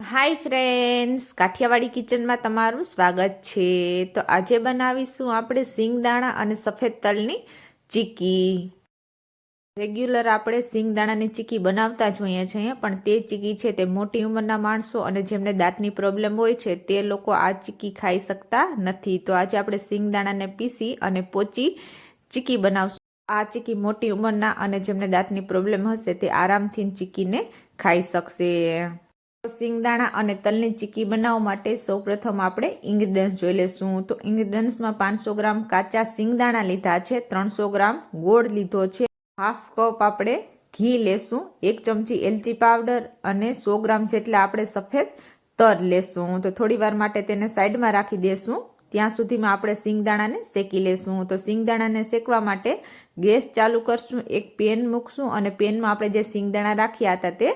Hi friends Kathiawadi કિચનમાં તમારું સ્વાગત છે. તો આજે બનાવીશું આપણે સિંગદાણા અને સફેદ તલની ચીકી. રેગ્યુલર આપણે સિંગદાણાની ચીકી બનાવતા જ હોઈએ છીએ પણ તે ચીકી છે તે મોટી ઉંમરના માણસો અને જેમને દાંતની પ્રોબ્લેમ હોય છે, તે લોકો આ ચીકી ખાઈ શકતા નથી. તો આજે આપણે સિંગદાણાને પીસી અને પોચી ચીકી બનાવશું. આ ચીકી મોટી ઉંમરના અને જેમને દાંતની પ્રોબ્લેમ હશે, તે આરામથી ચીકીને ખાઈ શકશે. સિંગદાણા અને તલની ચીકી બનાવવા માટે સૌપ્રથમ આપણે ઇન્ગ્રીડિયન્ટ્સ જોઈ લેશું તો ઇન્ગ્રીડિયન્ટ્સમાં પાંચસો ગ્રામ કાચા સિંગદાણા લીધા છે, ત્રણસો ગ્રામ ગોળ લીધો છે, હાફ કપ આપણે ઘી લેશું, એક ચમચી એલચી પાવડર અને સો ગ્રામ જેટલા આપણે સફેદ તર લેશું. તો થોડી વાર માટે તેને સાઈડમાં રાખી દેશું. ત્યાં સુધીમાં આપણે સિંગદાણાને શેકી લેશું. તો સિંગદાણાને શેકવા માટે ગેસ ચાલુ કરશું, એક પેન મૂકશું અને પેનમાં આપણે જે સિંગદાણા રાખ્યા હતા તે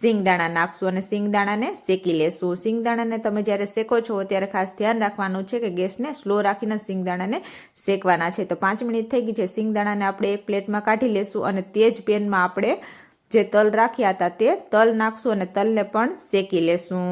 સિંગદાણા નાખશું અને સિંગદાણાને શેકી લેશું. સિંગદાણાને તમે જ્યારે શેકો છો ત્યારે ખાસ ધ્યાન રાખવાનું છે કે ગેસને સ્લો રાખીને સિંગદાણાને શેકવાના છે. તો પાંચ મિનિટ થઈ ગઈ છે. સિંગદાણાને આપણે એક પ્લેટમાં કાઢી લેશું અને તે જ પેનમાં આપણે જે તલ રાખ્યા હતા તે તલ નાખશું અને તલને પણ શેકી લેશું.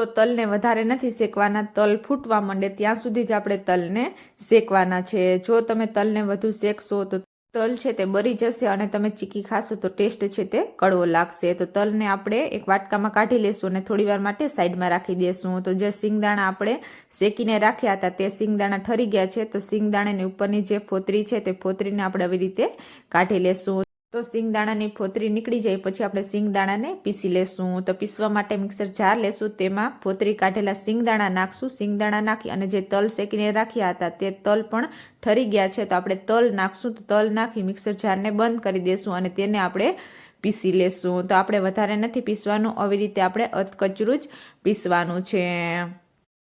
તો તલને વધારે નથી શેકવાના, તલ ફૂટવા માંડે ત્યાં સુધી જ આપણે તલને શેકવાના છે. જો તમે તલને વધુ શેકશો તો તલ છે તે બરી જશે અને તમે ચીકી ખાશો તો ટેસ્ટ છે તે કડવો લાગશે. તો તલને આપણે એક વાટકામાં કાઢી લેશું અને થોડી વાર માટે સાઈડમાં રાખી દેશું. તો જે સિંગદાણા આપણે શેકીને રાખ્યા હતા તે સિંગદાણા ઠરી ગયા છે. તો સિંગદાણાની ઉપરની જે ફોતરી છે તે ફોતરીને આપણે આવી રીતે કાઢી લેશું. તો સિંગદાણાની ફોતરી નીકળી જાય, પછી આપણે સિંગદાણાને પીસી લેશું. તો પીસવા માટે મિક્સર જાર લેશું, તેમાં ફોતરી કાઢેલા સિંગદાણા નાખશું. સિંગદાણા નાખી અને જે તલ શેકીને રાખ્યા હતા, તે તલ પણ ઠરી ગયા છે. તો આપણે તલ નાખશું, તો તલ નાખી મિક્સર જારને બંધ કરી દેશું અને તેને આપણે પીસી લેશું. તો આપણે વધારે નથી પીસવાનું, આવી રીતે આપણે અધકચરું જ પીસવાનું છે.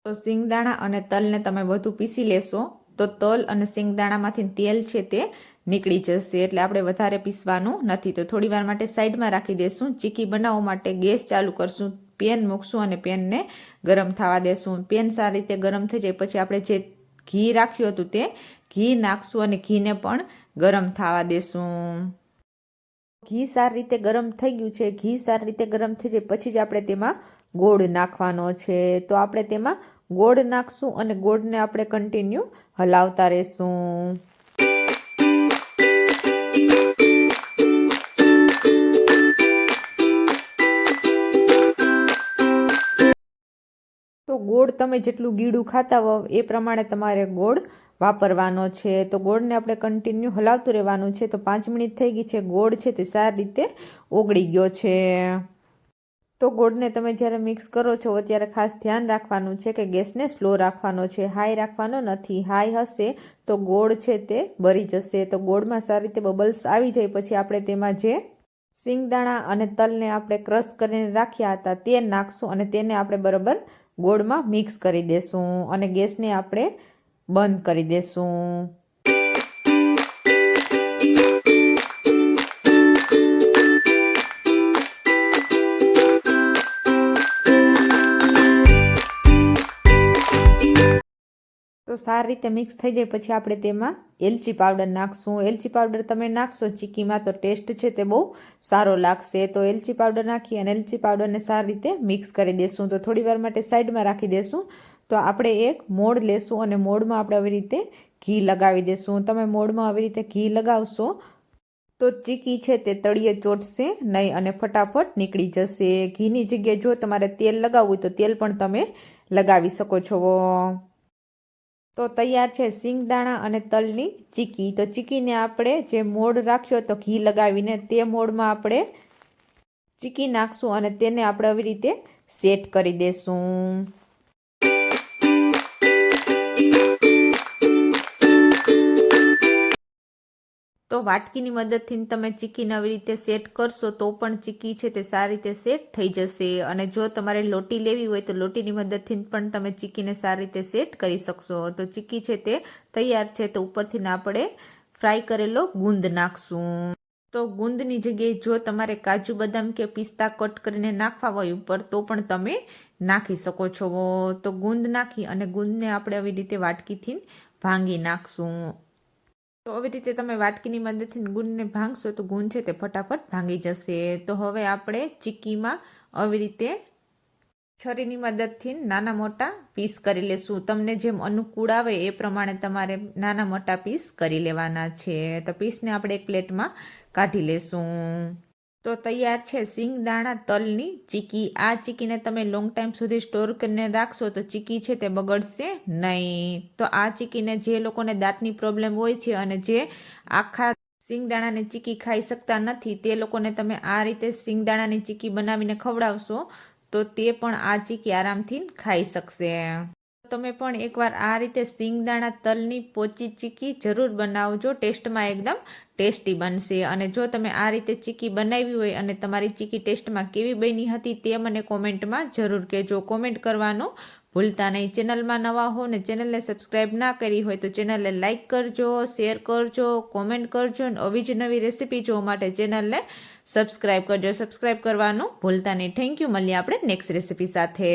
તો સિંગદાણા અને તલને તમે વધુ પીસી લેશો. તો તલ અને સિંગદાણામાંથી તેલ છે તે નીકળી જશે. એટલે આપણે વધારે પીસવાનું નથી. તો થોડી વાર માટે સાઈડમાં રાખી દેશું. ચીકી બનાવવા માટે ગેસ ચાલુ કરશું. પેન મૂકશું અને પેનને ગરમ થવા દેશું. પેન સારી રીતે ગરમ થઈ જાય પછી આપણે જે ઘી રાખ્યું હતું તે ઘી નાખશું અને ઘીને પણ ગરમ થવા દેશું. ઘી સારી રીતે ગરમ થઈ ગયું છે. ઘી સારી રીતે ગરમ થઈ જાય પછી જ આપણે તેમાં ગોળ નાખવાનો છે. તો આપણે તેમાં ગોળ નાખશું અને ગોળને આપણે કન્ટિન્યુ હલાવતા રહેશું. તો ગોળ તમે જેટલું ગીડું ખાતા હોવ એ પ્રમાણે તમારે ગોળ વાપરવાનો છે. તો ગોળને આપણે કન્ટિન્યુ હલાવતું રહેવાનું છે. તો પાંચ મિનિટ થઈ ગઈ છે. ગોળ છે તે સારી રીતે ઓગળી ગયો છે. તો ગોળને તમે જ્યારે મિક્સ કરો છો ત્યારે ખાસ ધ્યાન રાખવાનું છે કે ગેસને સ્લો રાખવાનો છે. હાઈ રાખવાનો નથી. હાઈ હશે તો ગોળ છે તે બરી જશે. તો ગોળમાં સારી રીતે બબલ્સ આવી જાય. પછી આપણે તેમાં જે સિંગદાણા અને તલને આપણે ક્રશ કરીને રાખ્યા હતા તે નાખશું અને તેને આપણે બરાબર ગોળમાં મિક્સ કરી દેશું અને ગેસને આપણે બંધ કરી દેશું. તો સારી રીતે મિક્સ થઈ જાય. પછી આપણે તેમાં એલચી પાવડર નાખશું. એલચી પાવડર તમે નાખશો ચીકીમાં તો ટેસ્ટ છે તે બહુ સારો લાગશે. તો એલચી પાવડર નાખી અને એલચી પાવડરને સારી રીતે મિક્સ કરી દેશું. તો થોડી વાર માટે સાઈડમાં રાખી દેશું. તો આપણે એક મોડ લેશું અને મોડમાં આપણે આવી રીતે ઘી લગાવી દેશું. તમે મોડમાં આવી રીતે ઘી લગાવશો તો ચીકી છે તે તળિયે ચોટશે નહીં અને ફટાફટ નીકળી જશે. ઘીની જગ્યાએ જો તમારે તેલ લગાવવું હોય તો તેલ પણ તમે લગાવી શકો છો. તો તૈયાર છે સિંગદાણા અને તલની ચીકી. તો ચીકીને આપણે જે મોડ રાખ્યો તો ઘી લગાવીને તે મોડમાં આપણે ચીકી નાખશું અને તેને આપણે આવી રીતે સેટ કરી દેશું. તો વાટકીની મદદથી તમે ચીકીને આવી રીતે સેટ કરશો તો પણ ચીકી છે તે સારી રીતે સેટ થઈ જશે. અને જો તમારે લોટી લેવી હોય તો લોટીની મદદથી પણ તમે ચીકીને સારી રીતે સેટ કરી શકશો. તો ચીકી છે તે તૈયાર છે તો ઉપરથી આપણે ફ્રાય કરેલો ગુંદ નાખશું. તો ગુંદની જગ્યાએ જો તમારે કાજુ બદામ કે પિસ્તા કટ કરીને નાખવા હોય ઉપર તો પણ તમે નાખી શકો છો. તો ગુંદ નાખી અને ગુંદને આપણે આવી રીતે વાટકીથી ભાંગી નાખશું. તો આવી રીતે તમે વાટકીની મદદથી ગુંદને ભાંગશો તો ગુંદ છે તે ફટાફટ ભાંગી જશે. તો હવે આપણે ચીક્કીમાં આવી રીતે છરીની મદદથી નાના મોટા પીસ કરી લેશું. તમને જેમ અનુકૂળ આવે એ પ્રમાણે તમારે નાના મોટા પીસ કરી લેવાના છે. તો પીસને આપણે એક પ્લેટમાં કાઢી લેશું. તો તૈયાર છે સિંગ દાણા તલની ચીકી. આ ચીકીને તમે લોંગ ટાઈમ સુધી સ્ટોર કરીને રાખશો તો ચીકી છે તે બગડશે નહીં. તો આ ચીકીને જે લોકોને દાંતની પ્રોબ્લેમ હોય છે અને જે આખા સિંગદાણાની ચીકી ખાઈ શકતા નથી, તે લોકોને તમે આ રીતે સિંગદાણાની ચીકી બનાવીને ખવડાવશો તો તે પણ આ ચીકી આરામથી ખાઈ શકશે. તમે પણ એકવાર આ રીતે સિંગદાણા તલની પોચી ચીકી જરૂર બનાવજો. ટેસ્ટમાં એકદમ ટેસ્ટી બનશે. અને જો તમે આ રીતે ચીકી બનાવી હોય અને તમારી ચીકી ટેસ્ટમાં કેવી બની હતી તે મને કોમેન્ટમાં જરૂર કહેજો. કોમેન્ટ કરવાનું ભૂલતા નહીં. ચેનલમાં નવા હો ને ચેનલને સબસ્ક્રાઈબ ના કરી હોય તો ચેનલને લાઇક કરજો, શેર કરજો, કોમેન્ટ કરજો અને આવી જ નવી રેસીપી જોવા માટે ચેનલને સબસ્ક્રાઈબ કરજો. સબસ્ક્રાઈબ કરવાનું ભૂલતા નહીં. Thank you. મળીએ આપણે નેક્સ્ટ રેસીપી સાથે.